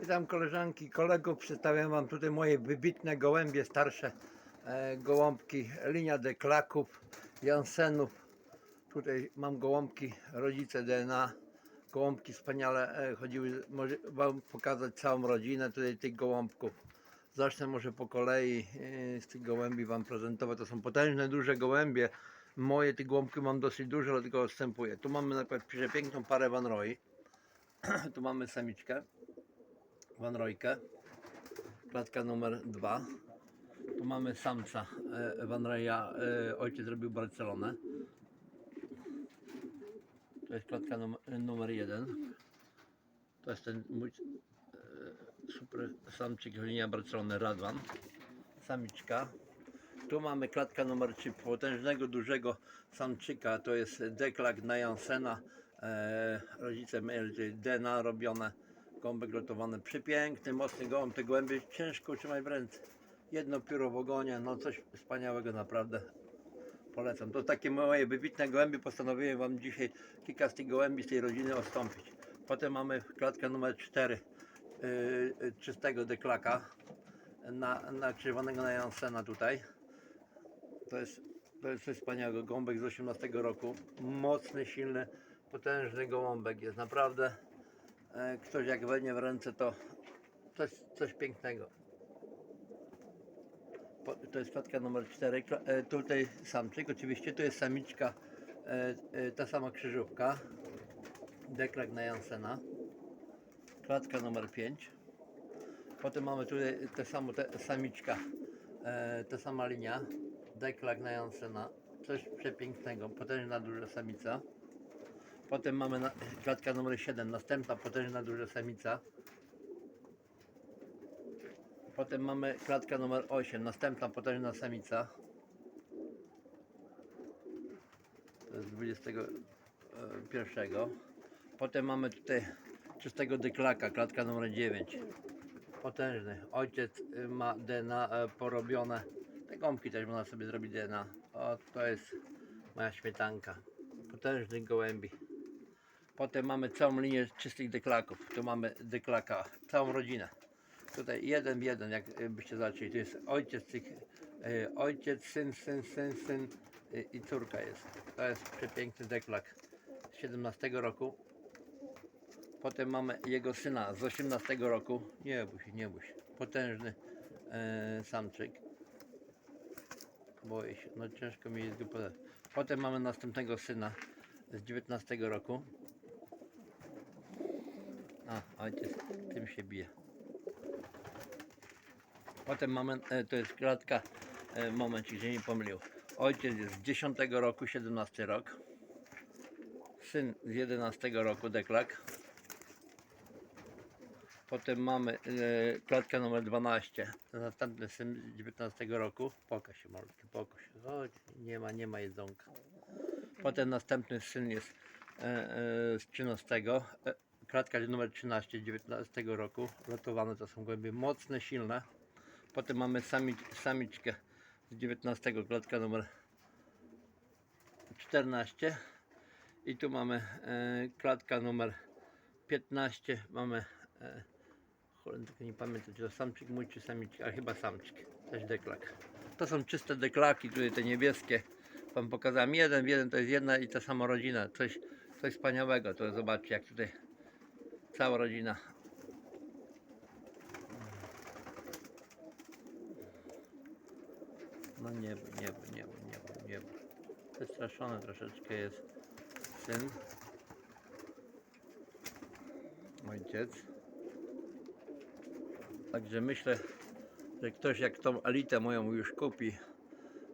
Witam koleżanki i kolegów. Przedstawiam Wam tutaj moje wybitne gołębie, starsze e, gołąbki, linia deklaków, jansenów. Tutaj mam gołąbki, rodzice DNA. Gołąbki wspaniale e, chodziły. Może Wam pokazać całą rodzinę tutaj tych gołąbków. Zacznę może po kolei e, z tych gołębi Wam prezentować. To są potężne, duże gołębie. Moje tych gołąbki mam dosyć duże, dlatego odstępuję. Tu mamy na przykład przepiękną parę Van Roy. tu mamy samiczkę. Van Roykę. Klatka numer dwa. Tu mamy samca e, Van Roya. E, ojciec zrobił Barcelonę. To jest klatka numer, jeden. To jest ten mój e, super samczyk linia Barcelony Radwan. Samiczka. Tu mamy klatka numer 3 potężnego, dużego samczyka. To jest deklak na Jansena. E, rodzice DNA robione. Gąbek lotowany. Przepiękny, mocny gołąb. Te gołębie ciężko utrzymać w ręce. Jedno pióro w ogonie. No coś wspaniałego naprawdę. Polecam. To takie moje wybitne gołębie. Postanowiłem Wam dzisiaj kilka z tych gołębi z tej rodziny odstąpić. Potem mamy klatkę numer 4 yy, czystego deklaka na, nakrzywanego na Jansena tutaj. To jest, to jest coś wspaniałego. Gąbek z 18 roku. Mocny, silny, potężny gołąbek. Jest naprawdę ktoś jak weźmie w ręce to coś, coś pięknego. To jest klatka numer 4. Kla, e, tutaj samczyk. Oczywiście tu jest samiczka. E, e, ta sama krzyżówka. Deklak na Jansena. Klatka numer 5. Potem mamy tutaj te samo, te, samiczka, e, ta sama linia, deklak na Jansena, coś przepięknego, potężna duża samica. Potem mamy na, klatka numer 7, następna potężna duża samica. Potem mamy klatka numer 8, następna potężna samica. To jest 21. Potem mamy tutaj czystego deklaka, klatka numer 9 potężny. Ojciec y, ma DNA e, porobione. Te gąbki też można sobie zrobić DNA. O, to jest moja śmietanka. Potężnych gołębi. Potem mamy całą linię czystych deklaków. Tu mamy deklaka, całą rodzinę. Tutaj jeden jeden, jak y, byście zobaczyli. To jest ojciec y, ojciec, syn, syn, syn, syn y, i córka jest. To jest przepiękny deklak z 17 roku. Potem mamy jego syna z 18 roku. Nie bój się, nie bój się. Potężny e, samczyk. Boję się, no ciężko mi jest go podać. Potem mamy następnego syna z 19 roku. A, ojciec tym się bije. Potem e, to jest klatka, e, moment, że nie pomylił. Ojciec jest z 10 roku, 17 rok. Syn z 11 roku, deklak. Potem mamy e, klatka numer 12. Następny syn z 19 roku. Pokaż się malutki, pokaż się. Chodź, nie ma, nie ma jedzonka. Potem następny syn jest e, e, z 13. Klatka numer 13 z 19 roku. Lotowane to są głębie mocne, silne. Potem mamy samic, samiczkę z 19. klatka numer 14. I tu mamy e, klatka numer 15. Mamy e, tylko nie pamiętam, czy to samczyk mój, czy samiczka, a chyba samczyk. Też deklak. To są czyste deklaki, tutaj te niebieskie. Wam pokazałem jeden jeden, to jest jedna i ta sama rodzina. Coś, coś wspaniałego. To zobaczcie, jak tutaj cała rodzina. No nie, nie, nie, nie, nie. Wystraszony troszeczkę jest syn. Ojciec. Także myślę, że ktoś jak tą elitę moją już kupi,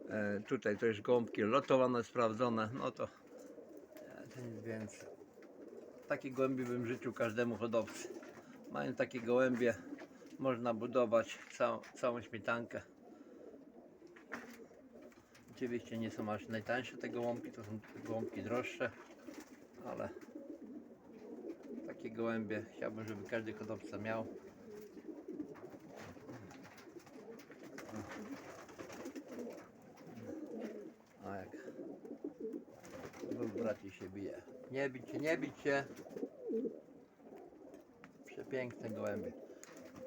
e, tutaj to już gąbki lotowane, sprawdzone, no to, to nic więcej. Takie gołębie bym życzył każdemu hodowcy. Mają takie gołębie, można budować całą, całą śmietankę. Oczywiście nie są aż najtańsze te gołąbki, to są gołąbki droższe, ale takie gołębie chciałbym, żeby każdy hodowca miał. A jak dwóch braci się bije. Nie bić się, nie bić się. Przepiękne gołębie.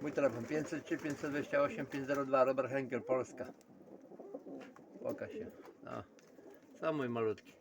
Mój telefon 503 528 502 Robert Henkel Polska. Pokaż się. No. Co mój malutki.